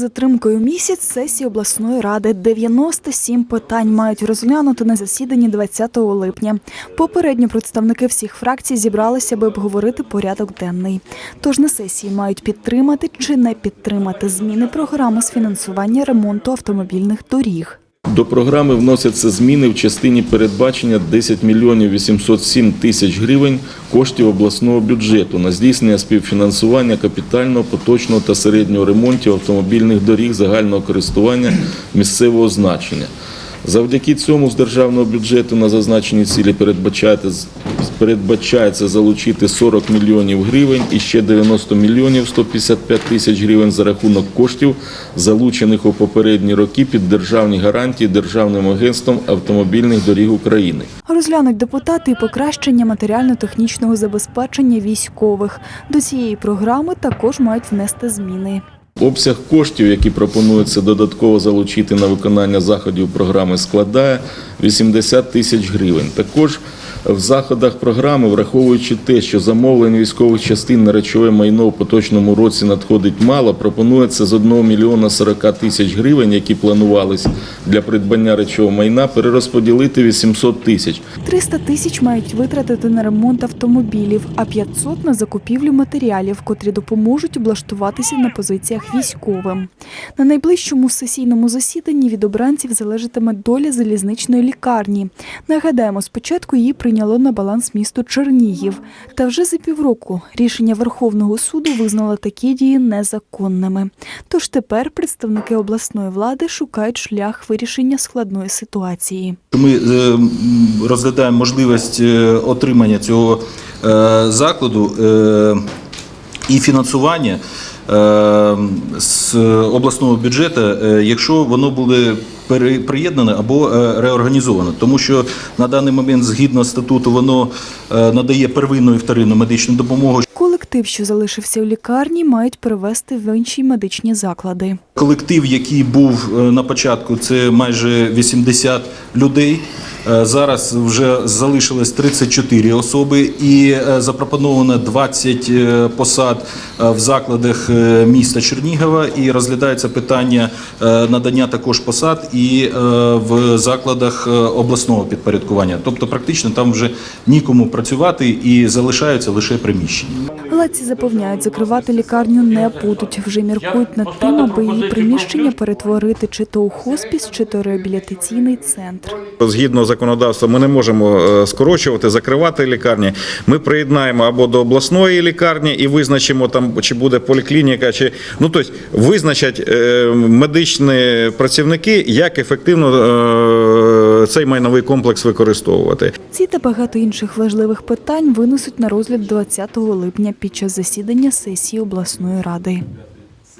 затримкою місяць сесії обласної ради 97 питань мають розглянути на засіданні 20 липня. Попередньо представники всіх фракцій зібралися, аби обговорити порядок денний. Тож на сесії мають підтримати чи не підтримати зміни програми з фінансування ремонту автомобільних доріг. До програми вносяться зміни в частині передбачення 10 мільйонів 807 тисяч гривень коштів обласного бюджету на здійснення співфінансування капітального, поточного та середнього ремонтів автомобільних доріг загального користування місцевого значення. Завдяки цьому з державного бюджету на зазначені цілі передбачається, залучити 40 мільйонів гривень і ще 90 мільйонів 155 тисяч гривень за рахунок коштів, залучених у попередні роки під державні гарантії Державним агентством автомобільних доріг України. Розглянуть депутати і покращення матеріально-технічного забезпечення військових. До цієї програми також мають внести зміни. Обсяг коштів, які пропонується додатково залучити на виконання заходів програми, складає 80 тисяч гривень. Також в заходах програми, враховуючи те, що замовлень військових частин на речове майно в поточному році надходить мало, пропонується з 1 мільйона 40 тисяч гривень, які планувались для придбання речового майна, перерозподілити 800 тисяч. 300 тисяч мають витратити на ремонт автомобілів, а 500 – на закупівлю матеріалів, котрі допоможуть облаштуватися на позиціях військовим. На найближчому сесійному засіданні від обранців залежатиме доля залізничної лікарні. Нагадаємо, спочатку її прийняло на баланс місто Чернігів. Та вже за півроку рішення Верховного суду визнало такі дії незаконними. Тож тепер представники обласної влади шукають шлях вирішення складної ситуації. Ми е, розглядаємо можливість е, отримання цього е, закладу і фінансування з обласного бюджету, е, якщо воно буде приєднане або е, реорганізовано. Тому що на даний момент, згідно статуту, воно е, надає первинну і вторинну медичну допомогу. Колектив, що залишився у лікарні, мають перевести в інші медичні заклади. Колектив, який був на початку, це майже 80 людей. Е, Зараз вже залишилось 34 особи і е, запропоновано 20 е, посад в закладах міста Чернігова. І розглядається питання надання також посад і в закладах обласного підпорядкування. Тобто, практично там вже нікому працювати і залишаються лише приміщення. Владці запевняють, закривати лікарню не будуть. Вже міркують над тим, аби її приміщення перетворити чи то у хоспіс, чи то реабілітаційний центр. Згідно законодавства, ми не можемо е, скорочувати, закривати лікарні. Ми приєднаємо або до обласної лікарні і визначимо там, чи буде поліклініка, чи ну тобто визначать е, медичні працівники, як ефективно е, цей майновий комплекс використовувати. Ці та багато інших важливих питань винесуть на розгляд 20 липня під час засідання сесії обласної ради.